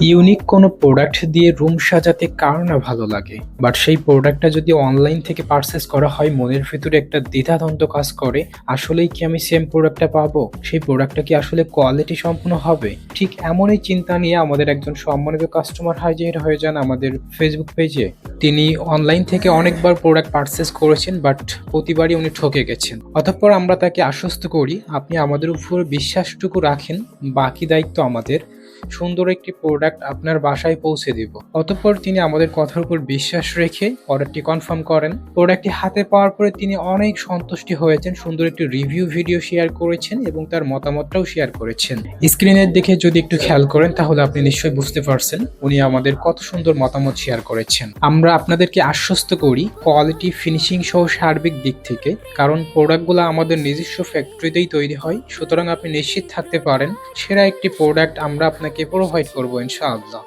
Unique কোনো product দিয়ে room সাজাতে কার না ভালো লাগে? বাট সেই প্রোডাক্টটা যদি অনলাইন থেকে পারচেস করা হয়, মনের ভিতরে একটা দ্বিধাদ্বন্দ্ব কাজ করে, আসলেই কি আমি সেম প্রোডাক্টটা পাবো? সেই প্রোডাক্টটা কি আসলে কোয়ালিটি সম্পূর্ণ হবে? ঠিক এমনই চিন্তা নিয়ে আমাদের একজন সম্মানিত কাস্টমার হাজির হয়ে যান আমাদের ফেসবুক পেজে তিনি অনলাইন থেকে অনেকবার প্রোডাক্ট পারচেস করেছেন বাট প্রতিবারই উনি ঠকে গেছেন। অতঃপর আমরা তাকে আশ্বস্ত করি, আপনি আমাদের উপর বিশ্বাসটুকু রাখেন, বাকি দায়িত্ব আমাদের। সুন্দর একটি প্রোডাক্ট আপনার বাসায় পৌঁছে দিব। অতঃপর তিনি আমাদের কথার উপর বিশ্বাস রেখে অর্ডারটি কনফার্ম করেন। প্রোডাক্টটি হাতে পাওয়ার পরে তিনি অনেক সন্তুষ্টি হয়েছেন, সুন্দর একটি রিভিউ ভিডিও শেয়ার করেছেন এবং তার মতামতটাও শেয়ার করেছেন। স্ক্রিনের দিকে যদি একটু খেয়াল করেন, তাহলে আপনি নিশ্চয়ই বুঝতে পারছেন উনি আমাদের কত সুন্দর মতামত শেয়ার করেছেন। আমরা আপনাদেরকে আশ্বস্ত করি কোয়ালিটি ফিনিশিং সহ সার্বিক দিক থেকে, কারণ প্রোডাক্টগুলো আমাদের নিজস্ব ফ্যাক্টরিতেই তৈরি হয়। সুতরাং আপনি নিশ্চিত থাকতে পারেন, সেরা একটি প্রোডাক্ট আমরা আপনাকে প্রোভাইড করব ইনশাআল্লাহ।